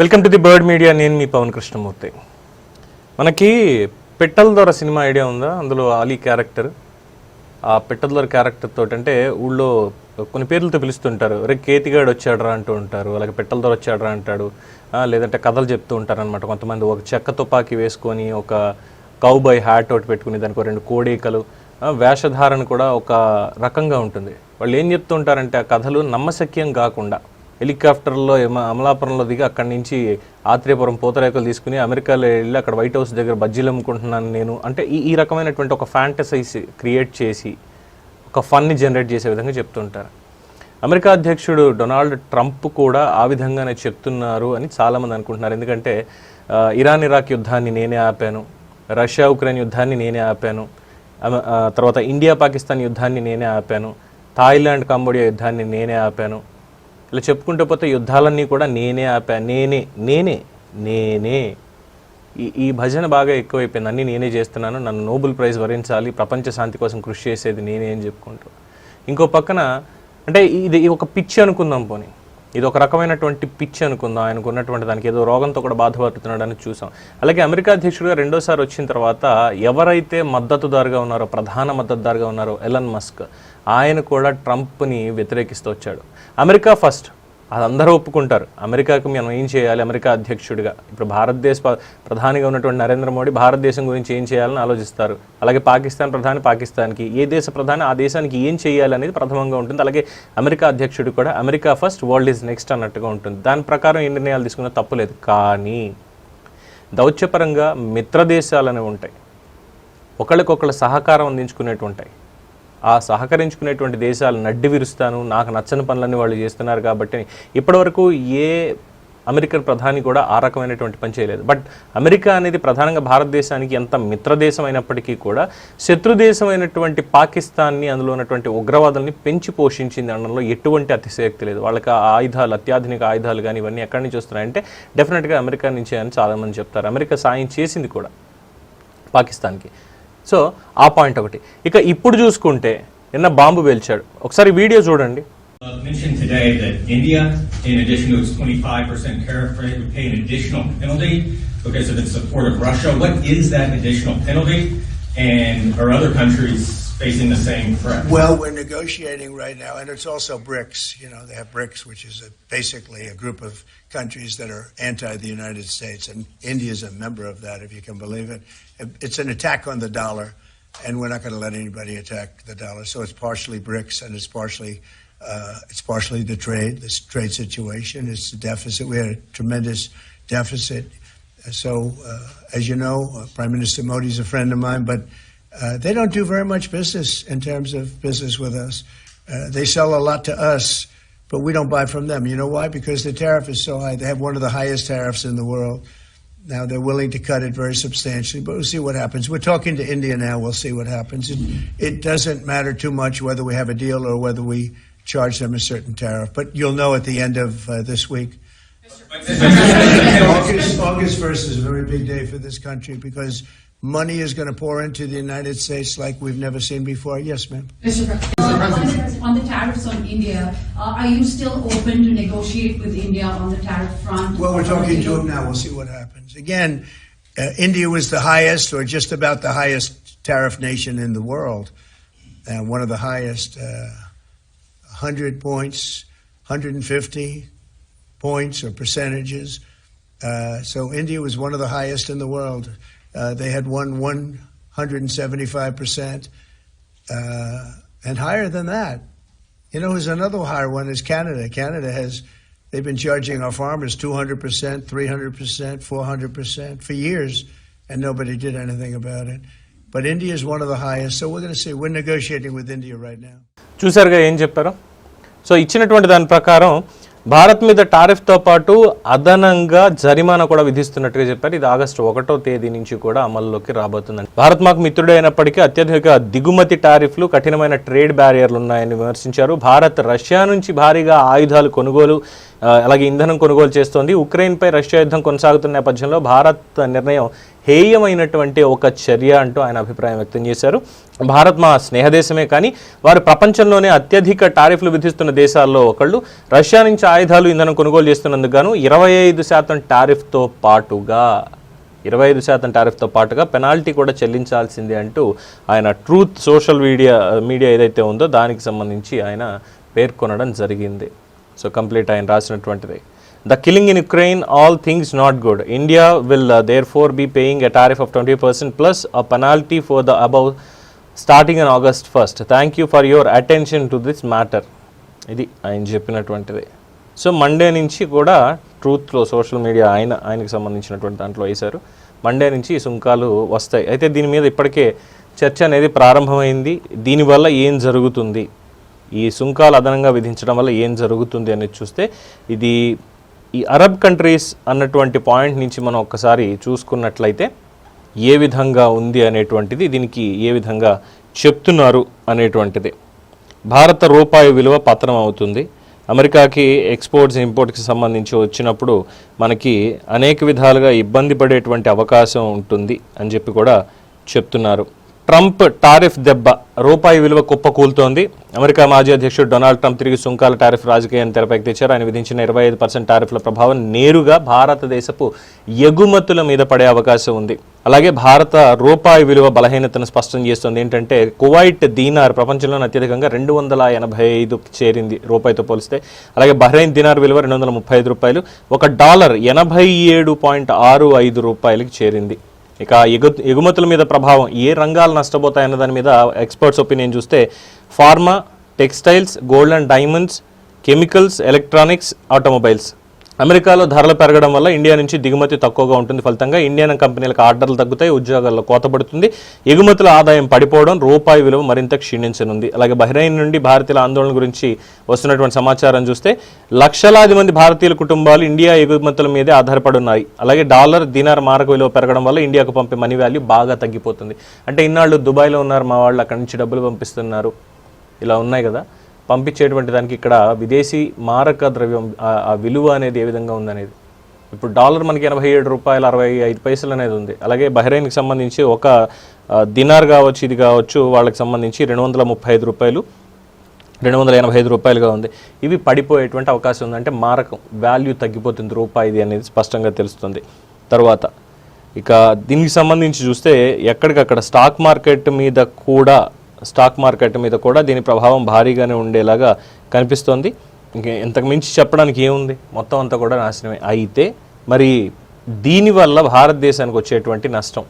Welcome to the bird media. నేను మీ పవన్ కృష్ణమూర్తి. మనకి పెట్టల దొర సినిమా ఐడియా ఉందా? అందులో అలీ క్యారెక్టర్. ఆ పెట్టల దొర క్యారెక్టర్ తోటి అంటే ఊళ్ళో కొన్ని పేర్లతో పిలుస్తుంటారు. రే కేతిగాడు వచ్చాడరా అంటూ ఉంటారు. అలాగే పెట్టల దొర వచ్చాడరా అంటాడు. లేదంటే కథలు చెప్తూ ఉంటారు అనమాట కొంతమంది ఒక చెక్క తుపాకీ వేసుకొని ఒక కౌబాయ్ హ్యాట్ ఒకటి పెట్టుకుని దానికి రెండు కోడేకలు. వేషధారణ కూడా ఒక రకంగా ఉంటుంది. వాళ్ళు ఏం చెప్తూ ఉంటారంటే ఆ కథలు నమ్మశక్యం కాకుండా హెలికాప్టర్లో అమలాపురంలో దిగి అక్కడి నుంచి ఆత్రేయపురం పోతరేకలు తీసుకుని అమెరికాలో వెళ్ళి అక్కడ వైట్ హౌస్ దగ్గర బజ్జీలు అమ్ముకుంటున్నాను నేను. అంటే ఈ ఈ రకమైనటువంటి ఒక ఫ్యాంటసైజ్ క్రియేట్ చేసి ఒక ఫన్ని జనరేట్ చేసే విధంగా చెప్తుంటారు. అమెరికా అధ్యక్షుడు డొనాల్డ్ ట్రంప్ కూడా ఆ విధంగానే చెప్తున్నారు అని చాలామంది అనుకుంటున్నారు. ఎందుకంటే ఇరాన్ ఇరాక్ యుద్ధాన్ని నేనే ఆపాను రష్యా ఉక్రెయిన్ యుద్ధాన్ని నేనే ఆపాను తర్వాత ఇండియా పాకిస్తాన్ యుద్ధాన్ని నేనే ఆపాను థాయిలాండ్ కంబోడియా యుద్ధాన్ని నేనే ఆపాను ఇలా చెప్పుకుంటూ పోతే యుద్ధాలన్నీ కూడా నేనే ఆపా నేనే నేనే నేనే. ఈ ఈ భజన బాగా ఎక్కువైపోయింది. అన్నీ నేనే చేస్తున్నాను నన్ను నోబెల్ ప్రైజ్ వరించాలి ప్రపంచ శాంతి కోసం కృషి చేసేది నేనే అని చెప్పుకుంటూ ఇంకో పక్కన అంటే ఇది ఒక పిచ్చి అనుకుందాం పోనీ. ఇది ఒక రకమైనటువంటి పిచ్చి అనుకుందాం. ఆయనకు ఉన్నటువంటి దానికి ఏదో రోగంతో కూడా బాధపడుతున్నాడని చూసాం. అలాగే అమెరికా అధ్యక్షుడిగా రెండోసారి వచ్చిన తర్వాత ఎవరైతే మద్దతుదారుగా ఉన్నారో ప్రధాన మద్దతుదారుగా ఉన్నారో ఎలన్ మస్క్ ఆయన కూడా ట్రంప్ని వ్యతిరేకిస్తూ వచ్చాడు. America first. అది అందరూ ఒప్పుకుంటారు. అమెరికాకు మనం ఏం చేయాలి? అమెరికా అధ్యక్షుడిగా. ఇప్పుడు భారతదేశ ప్రధానిగా ఉన్నటువంటి నరేంద్ర మోడీ భారతదేశం గురించి ఏం చేయాలని ఆలోచిస్తారు? అలాగే పాకిస్తాన్ ప్రధాని పాకిస్తాన్కి. ఏ దేశ ప్రధాని ఆ దేశానికి ఏం చేయాలి అనేది ప్రథమంగా ఉంటుంది. అలాగే అమెరికా అధ్యక్షుడు కూడా America first world is next అన్నట్టుగా ఉంటుంది. దాని ప్రకారం ఏ నిర్ణయాలు తీసుకున్న తప్పులేదు కానీ దౌత్యపరంగా మిత్రదేశాలు అనేవి ఉంటాయి. ఒకళ్ళకొకళ్ళ సహకారం అందించుకునేటు ఉంటాయి. ఆ సహకరించుకునేటువంటి దేశాలు నడ్డి విరుస్తాను నాకు నచ్చని పనులన్నీ వాళ్ళు చేస్తున్నారు కాబట్టి ఇప్పటివరకు ఏ అమెరికన్ ప్రధాని కూడా ఆ రకమైనటువంటి పని చేయలేదు. బట్ అమెరికా అనేది ప్రధానంగా భారతదేశానికి ఎంత మిత్రదేశం అయినప్పటికీ కూడా శత్రు దేశమైనటువంటి పాకిస్తాన్ని అందులో ఉన్నటువంటి ఉగ్రవాదుల్ని పెంచి పోషించింది అనడంలో ఎటువంటి అతిశయోక్తి లేదు. వాళ్ళకి ఆ ఆయుధాలు అత్యాధునిక ఆయుధాలు కానీ ఇవన్నీ ఎక్కడి నుంచి వస్తున్నాయంటే డెఫినెట్గా అమెరికా నుంచే అని చాలామంది చెప్తారు. అమెరికా సాయం చేసింది కూడా పాకిస్తాన్కి. సో ఆ పాయింట్ ఒకటి ఇక ఇప్పుడు చూసుకుంటే నిన్న బాంబు పేల్చాడు ఒకసారి వీడియో చూడండి mentioned today that India, in addition to its 25% tariff rate, would pay an additional penalty because of its support of Russia. What is that additional penalty? And are other countries facing the same threat? Well, we're negotiating right now, and it's also BRICS. You know, they have BRICS, which is a, basically a group of countries that are anti the United States, and India is a member of that, if you can believe it. It's an attack on the dollar, and we're not going to let anybody attack the dollar. So it's partially BRICS, and it's partially uh, it's partially the trade, this trade situation. It's the deficit. We had a tremendous deficit. So, uh, as you know, uh, Prime Minister Modi is a friend of mine, but uh, they don't do very much business in terms of business with us. Uh, they sell a lot to us, but we don't buy from them. You know why? Because the tariff is so high. They have one of the highest tariffs in the world. Now they're willing to cut it very substantially, but we'll see what happens. We're talking to India now. We'll see what happens. It, it doesn't matter too much whether we have a deal or whether we charge them a certain tariff, but you'll know at the end of uh, this week. August, August 1st is a very big day for this country because money is going to pour into the United States like we've never seen before. Yes, ma'am. Mr. President, on the- on the tariffs on India, uh, are you still open to negotiate with India on the tariff front? Well, we're talking to them now. We'll see what happens. Again, uh, India was the highest, or just about the highest tariff nation in the world, and one of the highest, uh, 100 points, 150 points or percentages. Uh, so India was one of the highest in the world. Uh, they had won 175 percent, uh, and higher than that. You know, there's another higher one is Canada. Canada has they've been charging our farmers 200 percent, 300 percent, 400 percent for years, and nobody did anything about it. But India is one of the highest, so we're going to see. We're negotiating with India right now. చూసారుగా ఏం చెప్పారు so ఇచ్చినటువంటి దాని ప్రకారం భారత్ మీద టారిఫ్తో పాటు అదనంగా జరిమానా కూడా విధిస్తున్నట్టుగా చెప్పారు. ఇది ఆగస్టు ఒకటో తేదీ నుంచి కూడా అమల్లోకి రాబోతుందండి భారత్ మాకు మిత్రుడైనప్పటికీ అత్యధిక దిగుమతి టారిఫ్లు కఠినమైన ట్రేడ్ బ్యారియర్లు ఉన్నాయని విమర్శించారు. భారత్ రష్యా నుంచి భారీగా ఆయుధాలు కొనుగోలు అలాగే ఇంధనం కొనుగోలు చేస్తోంది. ఉక్రెయిన్పై రష్యా యుద్ధం కొనసాగుతున్న నేపథ్యంలో భారత్ నిర్ణయం హేయమైనటువంటి ఒక చర్య అంటూ ఆయన అభిప్రాయం వ్యక్తం చేశారు. భారత్ మా స్నేహదేశమే కానీ వారు ప్రపంచంలోనే అత్యధిక టారిఫ్లు విధిస్తున్న దేశాల్లో ఒకళ్ళు. రష్యా నుంచి ఆయుధాలు ఇంధనం కొనుగోలు చేస్తున్నందుకు గాను ఇరవై ఐదు శాతం టారిఫ్తో పాటుగా ఇరవై ఐదు శాతం టారిఫ్తో పాటుగా పెనాల్టీ కూడా చెల్లించాల్సిందే అంటూ ఆయన ట్రూత్ సోషల్ మీడియా మీడియా ఏదైతే ఉందో దానికి సంబంధించి ఆయన పేర్కొనడం జరిగింది. సో కంప్లీట్ ఆయన రాసినటువంటిది. The killing in Ukraine all things not good India will therefore be paying a tariff of twenty percent plus a penalty for the above starting in August first thank you for your attention to this matter ఇది ఆయన చెప్పినటువంటిది. So Monday నుంచి కూడా ట్రూత్లో social media ఆయన ఆయనకి సంబంధించినటువంటి దాంట్లో వేశారు. మండే నుంచి సుంకాలు వస్తాయి. అయితే దీని మీద ఇప్పటికే చర్చ అనేది ప్రారంభమైంది. దీనివల్ల ఏం జరుగుతుంది? ఈ సుంకాలు అదనంగా విధించడం వల్ల ఏం జరుగుతుంది అనేది చూస్తే ఇది ఈ అరబ్ కంట్రీస్ అన్నటువంటి పాయింట్ నుంచి మనం ఒక్కసారి చూసుకున్నట్లయితే ఏ విధంగా ఉంది అనేటువంటిది దీనికి ఏ విధంగా చెప్తున్నారు అనేటువంటిది. భారత రూపాయి విలువ పతనం అవుతుంది. అమెరికాకి ఎక్స్పోర్ట్స్ ఇంపోర్ట్కి సంబంధించి వచ్చినప్పుడు మనకి అనేక విధాలుగా ఇబ్బంది పడేటువంటి అవకాశం ఉంటుంది అని చెప్పి కూడా చెప్తున్నారు. ట్రంప్ టారిఫ్ దెబ్బ రూపాయి విలువ కుప్పకూలుతోంది. అమెరికా మాజీ అధ్యక్షుడు డొనాల్డ్ ట్రంప్ తిరిగి సుంకాల టారిఫ్ రాజకీయాన్ని తెరపైకి తెచ్చారు. ఆయన విధించిన ఇరవై ఐదు పర్సెంట్ టారిఫ్ల ప్రభావం నేరుగా భారతదేశపు ఎగుమతుల మీద పడే అవకాశం ఉంది. అలాగే భారత రూపాయి విలువ బలహీనతను స్పష్టం చేస్తుంది. ఏంటంటే కువైట్ దీనార్ ప్రపంచంలోనే అత్యధికంగా రెండు వందల ఎనభై ఐదు చేరింది రూపాయితో పోలిస్తే. అలాగే బహ్రెయిన్ దీనార్ విలువ రెండు వందల ముప్పై ఐదు రూపాయలు. ఒక డాలర్ ఎనభై ఏడు పాయింట్ ఆరు ఐదు రూపాయలకి చేరింది. ఇక ఎగు ఎగుమతుల మీద ప్రభావం ఏ రంగాలు నష్టపోతాయన్న దాని మీద ఎక్స్పర్ట్స్ ఒపీనియన్ చూస్తే pharma textiles gold and diamonds chemicals electronics automobiles. అమెరికాలో ధరలు పెరగడం వల్ల ఇండియా నుంచి దిగుమతి తక్కువగా ఉంటుంది. ఫలితంగా ఇండియన్ కంపెనీలకు ఆర్డర్లు తగ్గుతాయి ఉద్యోగాల్లో కోత పడుతుంది. ఎగుమతుల ఆదాయం పడిపోవడం రూపాయి విలువ మరింత క్షీణించనుంది. అలాగే బహ్రెయిన్ నుండి భారతీయుల ఆందోళన గురించి వస్తున్నటువంటి సమాచారం చూస్తే లక్షలాది మంది భారతీయుల కుటుంబాలు ఇండియా ఎగుమతుల మీదే ఆధారపడి ఉన్నాయి అలాగే డాలర్ దినార్ మారక విలువ పెరగడం వల్ల ఇండియాకు పంపే మనీ వాల్యూ బాగా తగ్గిపోతుంది. అంటే ఇన్నాళ్ళు దుబాయ్లో ఉన్నారు మా వాళ్ళు అక్కడి నుంచి డబ్బులు పంపిస్తున్నారు. ఇలా ఉన్నాయి కదా. పంపించేటువంటి దానికి ఇక్కడ విదేశీ మారక ద్రవ్యం ఆ- విలువ అనేది ఏ విధంగా ఉందనేది. ఇప్పుడు డాలర్ మనకి ఎనభై ఏడు రూపాయలు అరవై ఐదు పైసలు అనేది ఉంది. అలాగే బహ్రెయిన్కి సంబంధించి ఒక దినార్ కావచ్చు ఇది కావచ్చు వాళ్ళకి సంబంధించి రెండు వందల ముప్పై ఐదు రూపాయలు రెండు వందల ఎనభై ఐదు రూపాయలుగా ఉంది. ఇవి పడిపోయేటువంటి అవకాశం ఉందంటే మారకం వాల్యూ తగ్గిపోతుంది రూపాయిది అనేది స్పష్టంగా తెలుస్తుంది. తర్వాత ఇక దీనికి సంబంధించి చూస్తే ఎక్కడికక్కడ స్టాక్ మార్కెట్ మీద కూడా స్టాక్ మార్కెట్ మీద కూడా దీని ప్రభావం భారీగానే ఉండేలాగా కనిపిస్తోంది. ఇంతకు మించి చెప్పడానికి ఏముంది? మొత్తం అంతా కూడా నాశనమే. అయితే మరి దీనివల్ల భారతదేశానికి వచ్చేటువంటి నష్టం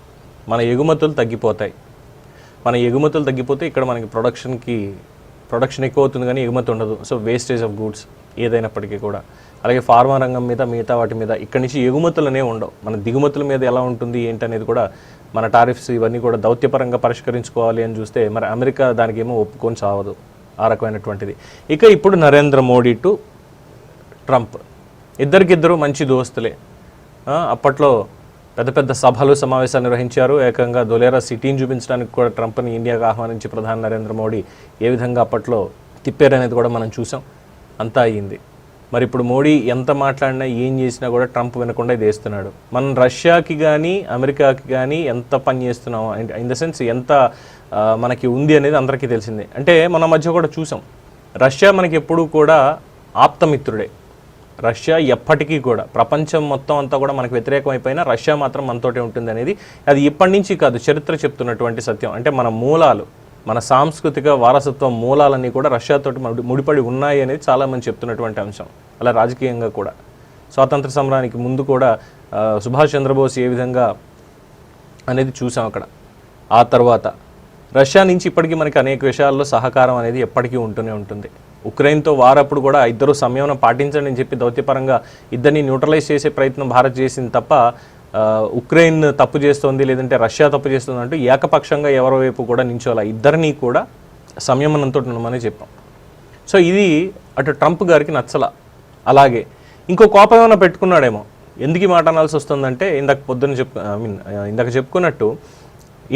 మన ఎగుమతులు తగ్గిపోతాయి. మన ఎగుమతులు తగ్గిపోతే ఇక్కడ మనకి ప్రొడక్షన్కి ప్రొడక్షన్ ఎక్కువ అవుతుంది కానీ ఎగుమతి ఉండదు. సో వేస్టేజ్ ఆఫ్ గూడ్స్ ఏదైనప్పటికీ కూడా. అలాగే ఫార్మా రంగం మీద మిగతా వాటి మీద ఇక్కడి నుంచి ఎగుమతులనే ఉండవు. మన దిగుమతుల మీద ఎలా ఉంటుంది ఏంటనేది కూడా మన టారిఫ్స్ ఇవన్నీ కూడా దౌత్యపరంగా పరిష్కరించుకోవాలి అని చూస్తే మరి అమెరికా దానికి ఏమో ఒప్పుకొని చావదు ఆ రకమైనటువంటిది. ఇక ఇప్పుడు నరేంద్ర మోడీ టు ట్రంప్. ఇద్దరికిద్దరు మంచి దోస్తులే. అప్పట్లో పెద్ద పెద్ద సభలు సమావేశాలు నిర్వహించారు. ఏకంగా దొలేరా సిటీని చూపించడానికి కూడా ట్రంప్ని ఇండియాకు ఆహ్వానించి ప్రధాని నరేంద్ర మోడీ ఏ విధంగా అప్పట్లో తిప్పారనేది కూడా మనం చూసాం. అంతా అయ్యింది. మరి ఇప్పుడు మోడీ ఎంత మాట్లాడినా ఏం చేసినా కూడా ట్రంప్ వినకుండా ఇది వేస్తున్నాడు మనం రష్యాకి కానీ అమెరికాకి కానీ ఎంత పని చేస్తున్నాం? ఇన్ ద సెన్స్ ఎంత మనకి ఉంది అనేది అందరికీ తెలిసిందే. అంటే మన మధ్య కూడా చూసాం. రష్యా మనకి ఎప్పుడూ కూడా ఆప్తమిత్రుడే. రష్యా ఎప్పటికీ కూడా ప్రపంచం మొత్తం అంతా కూడా మనకు వ్యతిరేకం అయిపోయినా రష్యా మాత్రం మనతోటే ఉంటుంది అనేది అది ఇప్పటి నుంచి కాదు చరిత్ర చెప్తున్నటువంటి సత్యం. అంటే మన మూలాలు మన సాంస్కృతిక వారసత్వ మూలాలన్నీ కూడా రష్యాతో ముడిపడి ఉన్నాయి అనేది చాలామంది చెప్తున్నటువంటి అంశం. అలా రాజకీయంగా కూడా. స్వాతంత్ర సమరానికి ముందు కూడా సుభాష్ చంద్రబోస్ ఏ విధంగా అనేది చూసాం అక్కడ. ఆ తర్వాత రష్యా నుంచి ఇప్పటికీ మనకి అనేక విషయాల్లో సహకారం అనేది ఎప్పటికీ ఉంటూనే ఉంటుంది. ఉక్రెయిన్తో వారప్పుడు కూడా ఇద్దరు సంయమనం పాటించండి అని చెప్పి దౌత్యపరంగా ఇద్దరిని న్యూట్రలైజ్ చేసే ప్రయత్నం భారత్ చేసింది తప్ప ఉక్రెయిన్ తప్పు చేస్తోంది లేదంటే రష్యా తప్పు చేస్తుంది అంటూ ఏకపక్షంగా ఎవరి వైపు కూడా నించోలా? ఇద్దరినీ కూడా సంయమనంతో ఉండమని చెప్పాం. సో ఇది అటు ట్రంప్ గారికి నచ్చల. అలాగే ఇంకో కోపం ఏమైనా పెట్టుకున్నాడేమో? ఎందుకు ఈ మాట అనాల్సి వస్తుందంటే ఇందాక పొద్దున్న చెప్పు ఐ మీన్ ఇందాక చెప్పుకున్నట్టు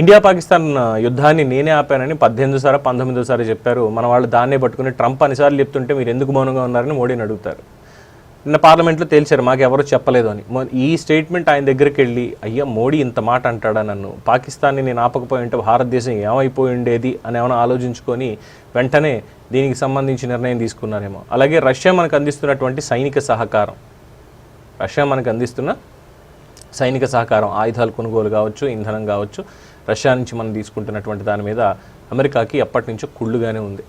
ఇండియా పాకిస్తాన్ యుద్ధాన్ని నేనే ఆపానని పద్దెనిమిది సార పంతొమ్మిదో సారి చెప్పారు. మన వాళ్ళు దాన్నే పట్టుకుని ట్రంప్ అనిసార్లు చెప్తుంటే మీరు ఎందుకు మౌనంగా ఉన్నారని మోడీని అడుగుతారు. నిన్న పార్లమెంట్లో తేల్చారు మాకు ఎవరు చెప్పలేదు అని. ఈ స్టేట్మెంట్ ఆయన దగ్గరికి వెళ్ళి అయ్యా మోడీ ఇంత మాట అంటాడా నన్ను? పాకిస్తాన్ని నేను ఆపకపోయి ఉంటే భారతదేశం ఏమైపోయి ఉండేది? అని ఏమైనా ఆలోచించుకొని వెంటనే దీనికి సంబంధించి నిర్ణయం తీసుకున్నారేమో. అలాగే రష్యా మనకు అందిస్తున్నటువంటి సైనిక సహకారం. రష్యా మనకు అందిస్తున్న సైనిక సహకారం ఆయుధాలు కొనుగోలు కావచ్చు ఇంధనం కావచ్చు రష్యా నుంచి మనం తీసుకుంటున్నటువంటి దాని మీద అమెరికాకి ఎప్పటి నుంచో కుళ్ళుగానే ఉంది.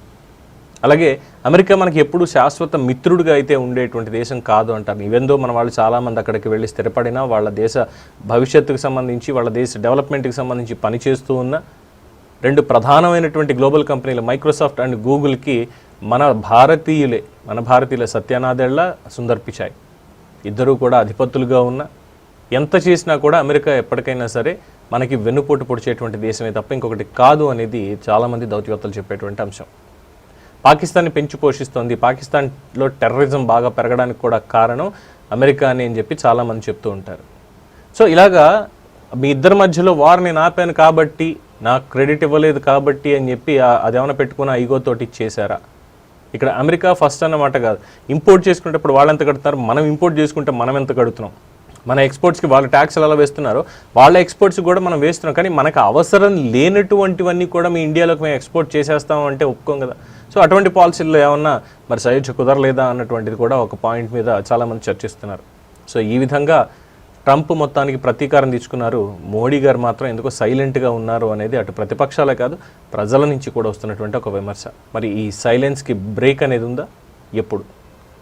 అలాగే అమెరికా మనకి ఎప్పుడు శాశ్వత మిత్రుడిగా అయితే ఉండేటువంటి దేశం కాదు అంటారు. ఇవెందో మన వాళ్ళు చాలామంది అక్కడికి వెళ్ళి స్థిరపడినా వాళ్ళ దేశ భవిష్యత్తుకు సంబంధించి వాళ్ళ దేశ డెవలప్మెంట్కి సంబంధించి పనిచేస్తూ ఉన్న రెండు ప్రధానమైనటువంటి గ్లోబల్ కంపెనీలు మైక్రోసాఫ్ట్ అండ్ గూగుల్కి మన భారతీయులే మన భారతీయుల సత్యనాథేళ్ళ సుందర్ పిచాయ్ ఇద్దరూ కూడా అధిపతులుగా ఉన్న ఎంత చేసినా కూడా అమెరికా ఎప్పటికైనా సరే మనకి వెన్నుపోటు పొడిచేటువంటి దేశమే తప్ప ఇంకొకటి కాదు అనేది చాలామంది దౌత్యవేత్తలు చెప్పేటువంటి అంశం. పాకిస్తాన్ని పెంచి పోషిస్తోంది. పాకిస్తాన్లో టెర్రరిజం బాగా పెరగడానికి కూడా కారణం అమెరికా అని అని చెప్పి చాలామంది చెప్తూ ఉంటారు. సో ఇలాగా మీ ఇద్దరి మధ్యలో వార్ నేను ఆపాను కాబట్టి నాకు క్రెడిట్ ఇవ్వలేదు కాబట్టి అని చెప్పి ఆ- అదేమైనా పెట్టుకున్న ఈగోతోటి ఇచ్చేసారా ఇక్కడ అమెరికా ఫస్ట్ అన్నమాట కాదు. ఇంపోర్ట్ చేసుకునేటప్పుడు వాళ్ళు ఎంత కడుతున్నారు? మనం ఇంపోర్ట్ చేసుకుంటే మనం ఎంత కడుతున్నాం? మన ఎక్స్పోర్ట్స్కి వాళ్ళు ట్యాక్స్ ఎలా వేస్తున్నారో వాళ్ళ ఎక్స్పోర్ట్స్ కూడా మనం వేస్తున్నాం. కానీ మనకు అవసరం లేనటువంటివన్నీ కూడా మీ ఇండియాలోకి మేము ఎక్స్పోర్ట్ చేసేస్తాం అంటే ఒప్పుకోం కదా. సో అటువంటి పాలసీల్లో ఏమన్నా మరి సయోధ్య కుదరలేదా అన్నటువంటిది కూడా ఒక పాయింట్ మీద చాలామంది చర్చిస్తున్నారు. సో ఈ విధంగా ట్రంప్ మొత్తానికి ప్రతీకారం తీసుకున్నారు. మోడీ గారు మాత్రం ఎందుకో సైలెంట్గా ఉన్నారు అనేది అటు ప్రతిపక్షాలే కాదు ప్రజల నుంచి కూడా వస్తున్నటువంటి ఒక విమర్శ. మరి ఈ సైలెన్స్కి బ్రేక్ అనేది ఉందా? ఎప్పుడు?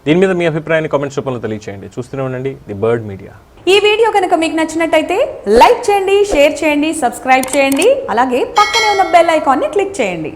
దీని మీద మీ అభిప్రాయాన్ని కామెంట్స్ రూపంలో తెలియచేయండి. చూస్తూనే ఉండండి. The bird media. ఈ వీడియో కనుక మీకు నచ్చినట్టయితే లైక్ చేయండి షేర్ చేయండి సబ్స్క్రైబ్ చేయండి. అలాగే పక్కనే ఉన్న బెల్ ఐకాన్ని క్లిక్ చేయండి.